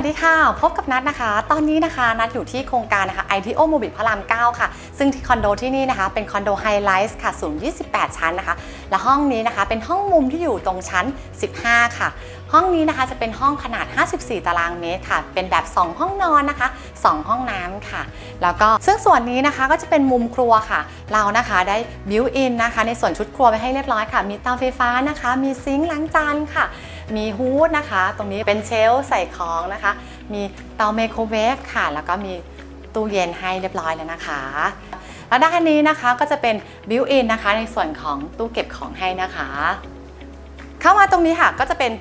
วัสดีค่ะ พบกับนัทนะคะ ตอนนี้นะคะ นัทอยู่ที่โครงการนะคะ ITO m o b i พระราม 9 ค่ะ ซึ่งที่คอนโดที่นี่นะคะ เป็นคอนโดไฮไลท์ค่ะ สูง 28 ชั้นนะคะ และห้องนี้นะคะ เป็นห้องมุมที่อยู่ตรงชั้น 15 ค่ะ ห้องนี้นะคะ จะเป็นห้องขนาด 54 ตารางเมตรค่ะ เป็นแบบ 2 ห้องนอนนะคะ 2 ห้องน้ำค่ะ แล้วก็ซึ่งส่วนนี้นะคะ ก็จะเป็นมุมครัวค่ะ เรานะคะได้บิวอินนะคะ ในส่วนชุดครัวไปให้เรียบร้อยค่ะ มีเตาไฟฟ้านะคะ มีซิงค์ล้างจานค่ะ มีฮูดนะคะ ตรงนี้เป็นเชลใส่ของนะคะ มีเตาไมโครเวฟค่ะ แล้วก็มีตู้เย็นให้เรียบร้อยแล้วนะคะ แล้วด้านนี้นะคะก็จะเป็นบิวอินนะคะ ในส่วนของตู้เก็บของให้นะคะ เข้ามาตรงนี้ค่ะก็จะเป็น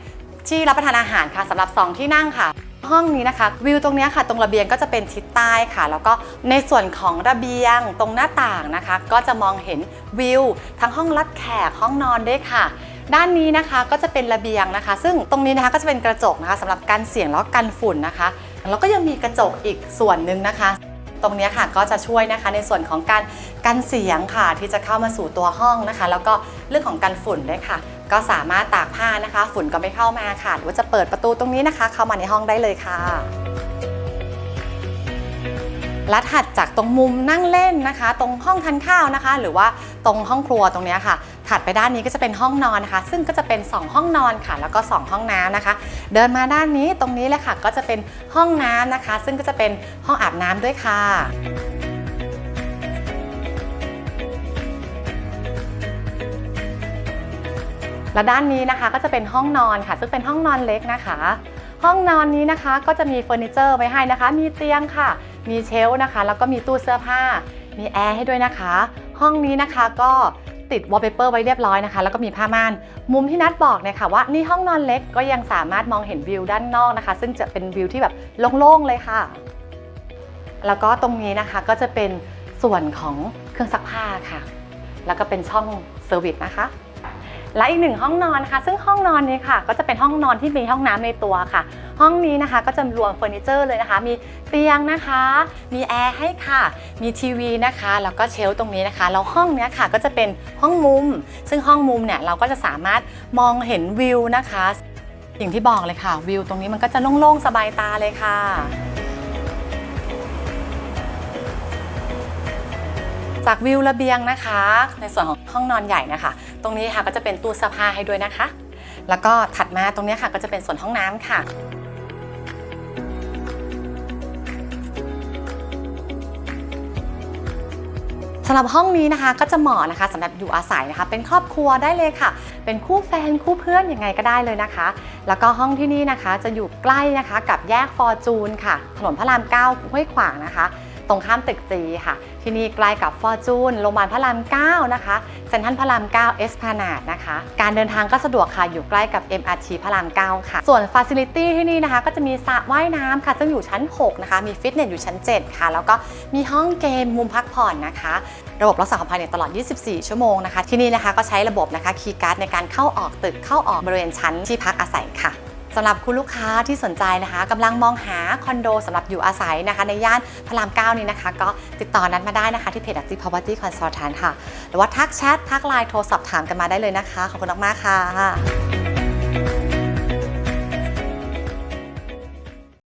ที่รับประทานอาหารค่ะสำหรับ 2 ที่นั่งค่ะห้องนี้นะคะวิวตรงนี้ค่ะ ตรงระเบียงก็จะเป็นทิศใต้ค่ะ แล้วก็ในส่วนของระเบียงตรงหน้าต่างนะคะ ก็จะมองเห็นวิว ทั้งห้องรับแขกห้องนอนด้วยค่ะ ด้านนี้นะคะก็จะเป็นระเบียงนะคะ ซึ่งตรงนี้นะคะก็จะเป็นกระจกนะคะสำหรับกันเสียงแล้วกันฝุ่นนะคะ แล้วก็ยังมีกระจกอีกส่วนหนึ่งนะคะ ตรงนี้ค่ะก็จะช่วยนะคะในส่วนของการกันเสียงค่ะ ที่จะเข้ามาสู่ตัวห้องนะคะ แล้วก็เรื่องของกันฝุ่นด้วยค่ะ ก็สามารถตากผ้านะคะ ฝุ่นก็ไม่เข้ามาค่ะหรือว่าจะเปิดประตูตรงนี้นะคะ เข้ามาในห้องได้เลยค่ะ และถัดจากตรงมุมนั่งเล่นนะคะ ตรงห้องทานข้าวนะคะ หรือว่าตรงห้องครัวตรงนี้ค่ะ ถัดไปด้านนี้ก็จะเป็นห้องนอนนะคะ ซึ่งก็จะเป็น 2 ห้องนอนค่ะ แล้วก็ 2 ห้องน้ำนะคะ เดินมาด้านนี้ตรงนี้เลยค่ะ ก็จะเป็นห้องน้ำนะคะ ซึ่งก็จะเป็นห้องอาบน้ำด้วยค่ะและด้านนี้นะคะก็จะเป็นห้องนอนค่ะ ซึ่งเป็นห้องนอนเล็กนะคะ ห้องนอนนี้นะคะก็จะมีเฟอร์นิเจอร์ไว้ให้นะคะ มีเตียงค่ะ มีเชลนะคะ แล้วก็มีตู้เสื้อผ้า มีแอร์ให้ด้วยนะคะ ห้องนี้นะคะก็ติดวอลเปเปอร์ไว้เรียบร้อยนะคะ แล้วก็มีผ้าม่าน มุมที่นัดบอกเนี่ยค่ะว่านี่ห้องนอนเล็กก็ยังสามารถมองเห็นวิวด้านนอกนะคะ ซึ่งจะเป็นวิวที่แบบโล่งๆเลยค่ะ แล้วก็ตรงนี้นะคะก็จะเป็นส่วนของเครื่องซักผ้าค่ะ แล้วก็เป็นช่องเซอร์วิสนะคะ และอีกหนึ่งห้องนอนนะคะ ซึ่งห้องนอนนี้ค่ะ ก็จะเป็นห้องนอนที่มีห้องน้ำในตัวค่ะ ห้องนี้นะคะก็จะรวมเฟอร์นิเจอร์เลยนะคะ มีเตียงนะคะ มีแอร์ให้ค่ะ มีทีวีนะคะ แล้วก็เชลตรงนี้นะคะ แล้วห้องเนี้ยค่ะก็จะเป็นห้องมุม ซึ่งห้องมุมเนี่ยเราก็จะสามารถมองเห็นวิวนะคะ อย่างที่บอกเลยค่ะ วิวตรงนี้มันก็จะโล่งๆสบายตาเลยค่ะ จากวิวระเบียงนะคะ ในส่วนของห้องนอนใหญ่นะคะ ตรงนี้ค่ะก็จะเป็นตู้เสื้อผ้าให้ด้วยนะคะ แล้วก็ถัดมาตรงนี้ค่ะก็จะเป็นส่วนห้องน้ำค่ะสำหรับห้องนี้นะคะก็จะเหมาะนะคะสำหรับอยู่อาศัยนะคะ เป็นครอบครัวได้เลยค่ะ เป็นคู่แฟนคู่เพื่อนยังไงก็ได้เลยนะคะ แล้วก็ห้องที่นี่นะคะจะอยู่ใกล้นะคะ กับแยกฟอร์จูนค่ะ ถนนพระราม9ห้วยขวางนะคะ ตรงข้ามตึกจีค่ะ ที่นี่ใกล้กับฟอร์จูนโรงพยาบาลพระราม 9 นะคะเซ็นทรัลพระราม 9 เอสพานาดนะคะ การเดินทางก็สะดวกค่ะ อยู่ใกล้กับ MRT พระราม 9 ค่ะ ส่วนฟ a ซิลิตี้ที่นี่นะคะ ก็จะมีสระว่ายน้ำค่ะ ซึ่งอยู่ชั้น 6 นะคะ มีฟิตเนสอยู่ชั้น 7 ค่ะ แล้วก็มีห้องเกมมุมพักผ่อนนะคะ ระบบรักษาความปลอดภัยเนี่ยตลอด 24 ชั่วโมงนะคะ ที่นี่นะคะก็ใช้ระบบนะคะคีย์การ์ดในการเข้าออกตึกเข้าออกบริเวณชั้นที่พักอาศัยค่ะ สำหรับคุณลูกค้าที่สนใจนะคะกำลังมองหาคอนโดสำหรับอยู่อาศัยนะคะ ในย่านพระราม9นี้นะคะ ก็ติดต่อนัดมาได้นะคะ ที่เพจอักจิพาวเวอร์ตี้คอนซัลทันค่ะ หรือว่าทักแชททักไลน์โทรสอบถามกันมาได้เลยนะคะ ขอบคุณมากๆค่ะ